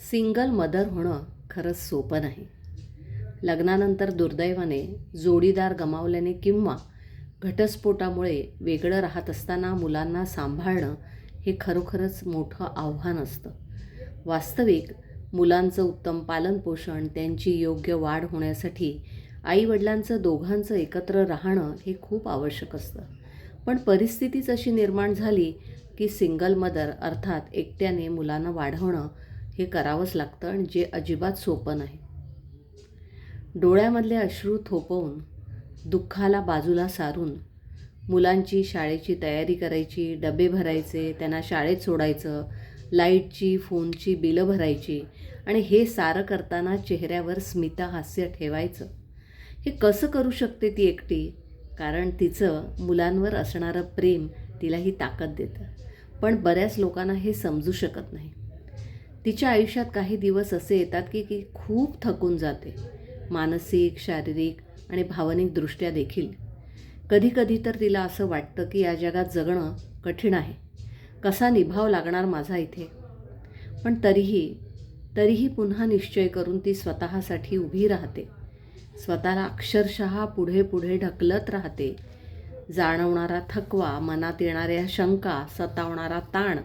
Single mother होणं खरंच सोपं नाही. लग्नानंतर दुर्दैवाने जोडीदार गमावल्याने किंवा घटस्फोटामुळे वेगळं राहत असताना मुलांना सांभाळणं हे खरोखरच मोठं आव्हान असतं. वास्तविक मुलांचं उत्तम पालनपोषण त्यांची योग्य वाढ होण्यासाठी आईवडिलांचं दोघांचं एकत्र राहणं हे खूप आवश्यक असतं. पण परिस्थितीच अशी निर्माण झाली की सिंगल मदर अर्थात एकट्याने मुलांना वाढवणं हे करावंच लागतं आणि जे अजिबात सोपं नाही. डोळ्यामधले अश्रू थोपवून दुःखाला बाजूला सारून मुलांची शाळेची तयारी करायची डबे भरायचे त्यांना शाळेत सोडायचं लाईटची फोनची बिलं भरायची आणि हे सारं करताना चेहऱ्यावर स्मिता हास्य ठेवायचं. हे कसं करू शकते ती एकटी? कारण तिचं मुलांवर असणारं प्रेम तिला ही ताकद देतं. पण बऱ्याच लोकांना हे समजू शकत नाही. तिच्या आयुष्यात काही दिवस असे येतात की की खूप थकून जाते. मानसिक शारीरिक आणि भावनिकदृष्ट्या देखील. कधीकधी तर तिला असं वाटतं की या जगात जगणं कठीण आहे. कसा निभाव लागणार माझा इथे? पण तरीही तरीही पुन्हा निश्चय करून ती स्वतःसाठी उभी राहते. स्वतःला अक्षरशः पुढे पुढे ढकलत राहते. जाणवणारा थकवा मनात येणाऱ्या शंका सतावणारा ताण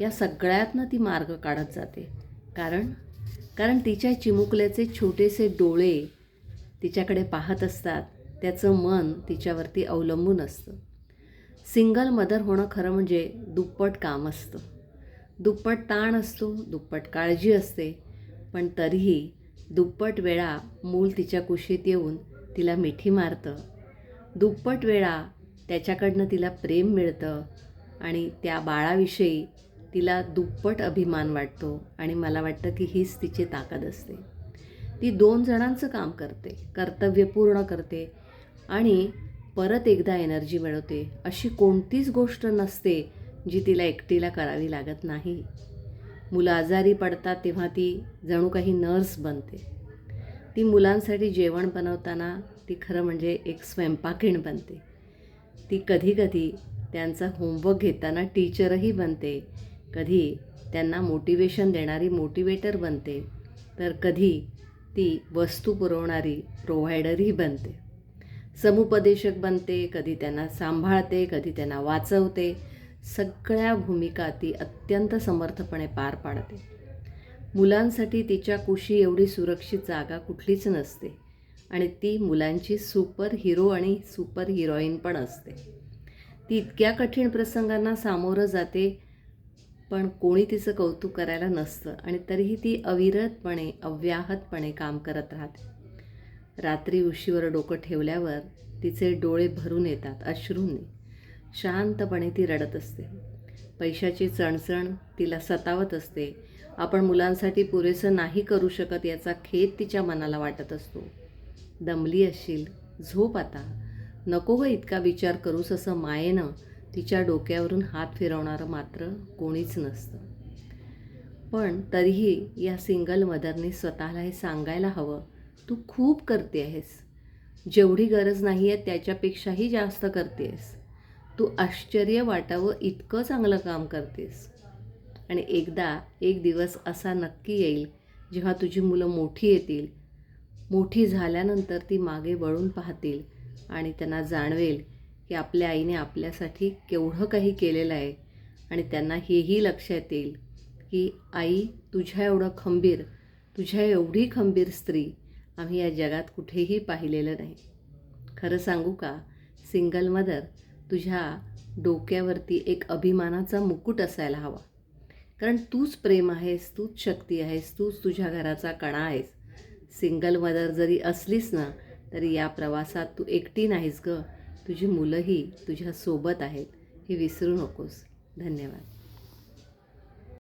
या सगळ्यातनं ती मार्ग काढत जाते. कारण कारण तिच्या चिमुकल्याचे छोटेसे डोळे तिच्याकडे पाहत असतात. त्याचं मन तिच्यावरती अवलंबून असतं. सिंगल मदर होणं खरं म्हणजे दुप्पट काम असतं. दुप्पट ताण असतो दुप्पट काळजी असते. पण तरीही दुप्पट वेळा मूल तिच्या कुशीत येऊन तिला मिठी मारतं. दुप्पट वेळा त्याच्याकडनं तिला प्रेम मिळतं आणि त्या बाळाविषयी तिला दुप्पट अभिमान वाटतो आणि मला वाटतं की हीच तिची ताकद असते. ती दोन जणांचं काम करते कर्तव्य पूर्ण करते आणि परत एकदा एनर्जी मिळवते. अशी कोणतीच गोष्ट नसते जी तिला एकटीला करावी लागत नाही. मुलं आजारी पडतात तेव्हा ती जणू काही नर्स बनते. ती मुलांसाठी जेवण बनवताना ती खरं म्हणजे एक स्वयंपाकीण बनते. ती कधीकधी त्यांचा होमवर्क घेताना टीचरही बनते. कधी त्यांना मोटिवेशन देणारी मोटिवेटर बनते तर कधी ती वस्तू पुरवणारी प्रोव्हायडरही बनते. समुपदेशक बनते कधी त्यांना सांभाळते कधी त्यांना वाचवते सगळ्या भूमिका ती अत्यंत समर्थपणे पार पाडते. मुलांसाठी तिच्या कुशी एवढी सुरक्षित जागा कुठलीच नसते आणि ती मुलांची सुपर हिरो आणि सुपर हिरोईन पण असते. ती इतक्या कठीण प्रसंगांना सामोरं जाते पण कोणी तिचं कौतुक करायला नसतं आणि तरीही ती अविरतपणे अव्याहतपणे काम करत राहते. रात्री उशीवर डोकं ठेवल्यावर तिचे डोळे भरून येतात अश्रूंनी. शांतपणे ती रडत असते. पैशाची चणचण तिला सतावत असते. आपण मुलांसाठी पुरेसं नाही करू शकत याचा खेद तिच्या मनाला वाटत असतो. दमली असशील झोप आता. नको ग इतका विचार करूस असं मायेनं तिच्या डोक्यावरून हात फिरवणारं मात्र कोणीच नसतं. पण तरीही या सिंगल मदरने स्वतःला हे सांगायला हवं तू खूप करते आहेस जेवढी गरज नाही आहे त्याच्यापेक्षाही जास्त करते आहेस तू आश्चर्य वाटावं इतकं चांगलं काम करतेस. आणि एकदा एक दिवस असा नक्की येईल जेव्हा तुझी मुलं मोठी येतील. मोठी झाल्यानंतर ती मागे वळून पाहतील आणि त्यांना जाणवेल की आपल्या आईने आपल्यासाठी केवढं काही केलेलं आहे. आणि त्यांना हेही लक्षात येईल की आई तुझ्या एवढं खंबीर तुझ्या एवढी खंबीर स्त्री आम्ही या जगात कुठेही पाहिलेलं नाही. खरं सांगू का? सिंगल मदर तुझ्या डोक्यावरती एक अभिमानाचा मुकुट असायला हवा. कारण तूच प्रेम आहेस तूच शक्ती आहेस तूच तुझ्या घराचा कणा आहेस. सिंगल मदर जरी असलीस ना तरी या प्रवासात तू एकटी नाहीस गं. तुझी मुलंही तुझ्या सोबत आहेत हे विसरू नकोस. धन्यवाद.